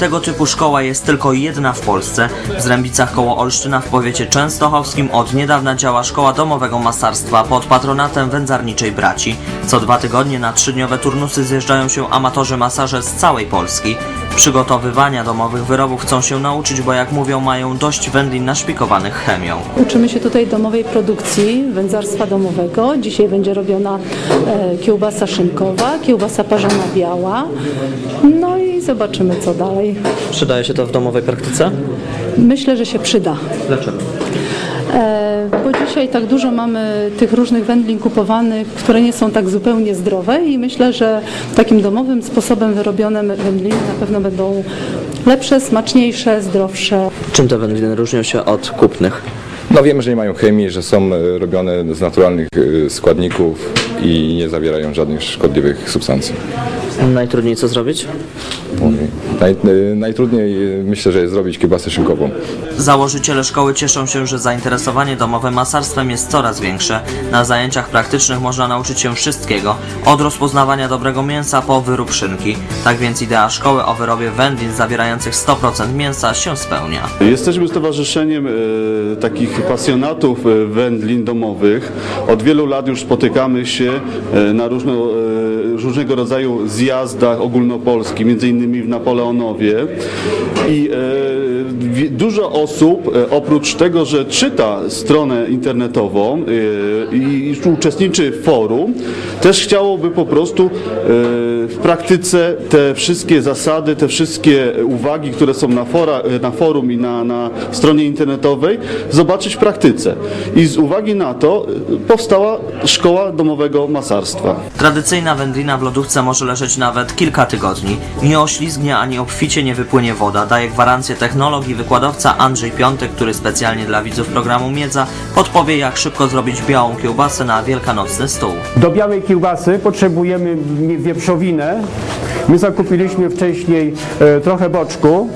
Tego typu szkoła jest tylko jedna w Polsce. W Zrębicach koło Olsztyna w powiecie częstochowskim od niedawna działa szkoła domowego masarstwa pod patronatem wędzarniczej braci. Co dwa tygodnie na trzydniowe turnusy zjeżdżają się amatorzy masaże z całej Polski. Przygotowywania domowych wyrobów chcą się nauczyć, bo jak mówią mają dość wędlin naszpikowanych chemią. Uczymy się tutaj domowej produkcji wędzarstwa domowego. Dzisiaj będzie robiona e, kiełbasa szynkowa, kiełbasa parzona biała. No i zobaczymy co dalej. Przydaje się to w domowej praktyce? Myślę, że się przyda. Dlaczego? E, bo dzisiaj tak dużo mamy tych różnych wędlin kupowanych, które nie są tak zupełnie zdrowe i myślę, że takim domowym sposobem wyrobione wędliny na pewno będą lepsze, smaczniejsze, zdrowsze. Czym te wędliny różnią się od kupnych? No wiemy, że nie mają chemii, że są e, robione z naturalnych e, składników i nie zawierają żadnych szkodliwych substancji. Najtrudniej co zrobić? Naj, e, najtrudniej e, myślę, że jest zrobić kiełbasę szynkową. Założyciele szkoły cieszą się, że zainteresowanie domowym masarstwem jest coraz większe. Na zajęciach praktycznych można nauczyć się wszystkiego, od rozpoznawania dobrego mięsa po wyrób szynki. Tak więc idea szkoły o wyrobie wędlin zawierających 100% mięsa się spełnia. Jesteśmy stowarzyszeniem e, takich pasjonatów e, wędlin domowych. Od wielu lat już spotykamy się e, na różno, e, różnego rodzaju zjazdach ogólnopolskich, między innymi w Napoleonowie. I e, dużo osób, e, oprócz tego, że czyta stronę internetową e, i uczestniczy w forum, też chciałoby po prostu e, w praktyce te wszystkie zasady, te wszystkie uwagi, które są na, fora, na forum i na, na stronie internetowej, zobaczyć w praktyce. I z uwagi na to powstała Szkoła Domowego Masarstwa. Tradycyjna wędlina w lodówce może leżeć nawet kilka tygodni. Nie oślizgnie ani obficie nie wypłynie woda, daje gwarancję technolog i wykładowca Andrzej Piątek, który specjalnie dla widzów programu Miedza podpowie jak szybko zrobić białą kiełbasę na wielkanocny stół. Do białej kiełbasy potrzebujemy wieprzowinę. My zakupiliśmy wcześniej e, trochę boczku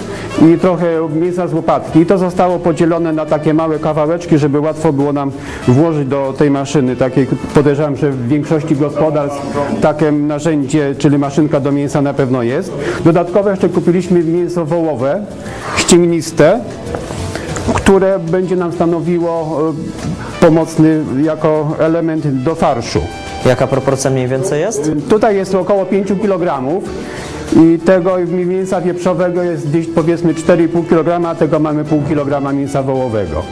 i trochę mięsa z łopatki. To zostało podzielone na takie małe kawałeczki, żeby łatwo było nam włożyć do tej maszyny. Takiej, podejrzewam, że w większości gospodarstw takie narzędzie, czyli maszynka do mięsa na pewno jest. Dodatkowo jeszcze kupiliśmy mięso wołowe, ściemniste, które będzie nam stanowiło e, pomocny jako element do farszu. Jaka proporcja mniej więcej jest? Tutaj jest około 5 kg i tego mięsa wieprzowego jest gdzieś powiedzmy 4,5 kg, a tego mamy pół kg mięsa wołowego.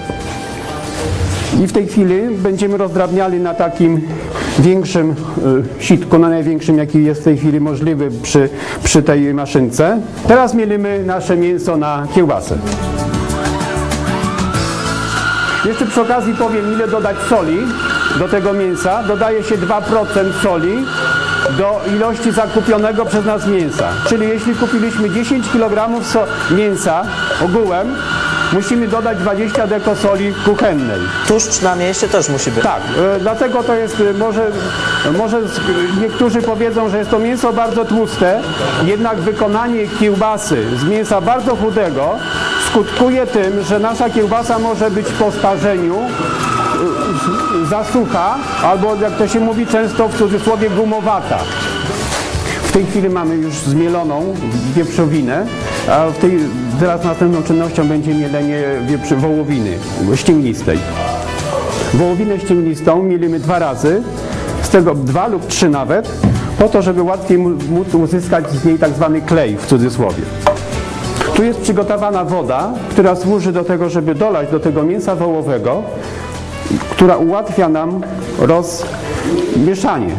I w tej chwili będziemy rozdrabniali na takim większym y, sitku, na największym jaki jest w tej chwili możliwy przy, przy tej maszynce. Teraz mielimy nasze mięso na kiełbasę. Jeszcze przy okazji powiem, ile dodać soli do tego mięsa. Dodaje się 2% soli do ilości zakupionego przez nas mięsa. Czyli jeśli kupiliśmy 10 kg so mięsa ogółem, musimy dodać 20 deko soli kuchennej. Tłuszcz na mięsie też musi być. Tak, e, dlatego to jest, e, może, może s- niektórzy powiedzą, że jest to mięso bardzo tłuste, jednak wykonanie kiełbasy z mięsa bardzo chudego skutkuje tym, że nasza kiełbasa może być po sparzeniu e, za sucha, albo jak to się mówi często w cudzysłowie gumowata. Tej chwili mamy już zmieloną wieprzowinę, a w tej, teraz następną czynnością będzie mielenie wieprzy, wołowiny ścięgnistej. Wołowinę ścięgnistą mielimy dwa razy, z tego dwa lub trzy nawet, po to, żeby łatwiej móc uzyskać z niej tak zwany klej w cudzysłowie. Tu jest przygotowana woda, która służy do tego, żeby dolać do tego mięsa wołowego, która ułatwia nam rozmieszanie.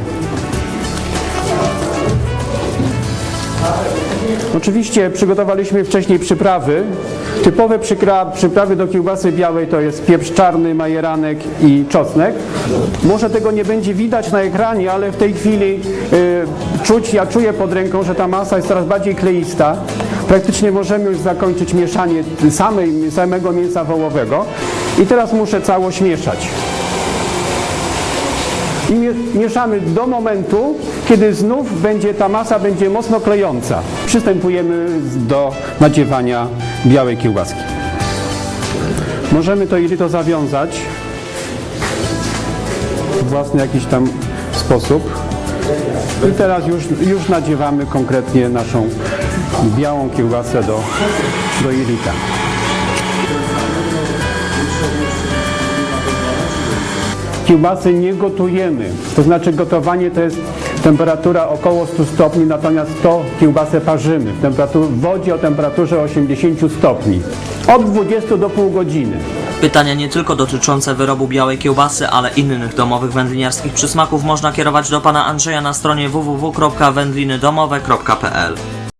Oczywiście przygotowaliśmy wcześniej przyprawy. Typowe przyprawy do kiełbasy białej to jest pieprz czarny, majeranek i czosnek. Może tego nie będzie widać na ekranie, ale w tej chwili y, czuć, ja czuję pod ręką, że ta masa jest coraz bardziej kleista. Praktycznie możemy już zakończyć mieszanie samej, samego mięsa wołowego. I teraz muszę całość mieszać. I mie- mieszamy do momentu, kiedy znów będzie ta masa będzie mocno klejąca. Przystępujemy do nadziewania białej kiełbaski. Możemy to ili to zawiązać w własny jakiś tam sposób. I teraz już, już nadziewamy konkretnie naszą białą kiełbasę do, do jelita. Kiełbasy nie gotujemy, to znaczy gotowanie to jest temperatura około 100 stopni, natomiast to kiełbasę parzymy w, w wodzie o temperaturze 80 stopni od 20 do pół godziny. Pytania nie tylko dotyczące wyrobu białej kiełbasy, ale innych domowych wędliniarskich przysmaków można kierować do pana Andrzeja na stronie www.wędlinydomowe.pl.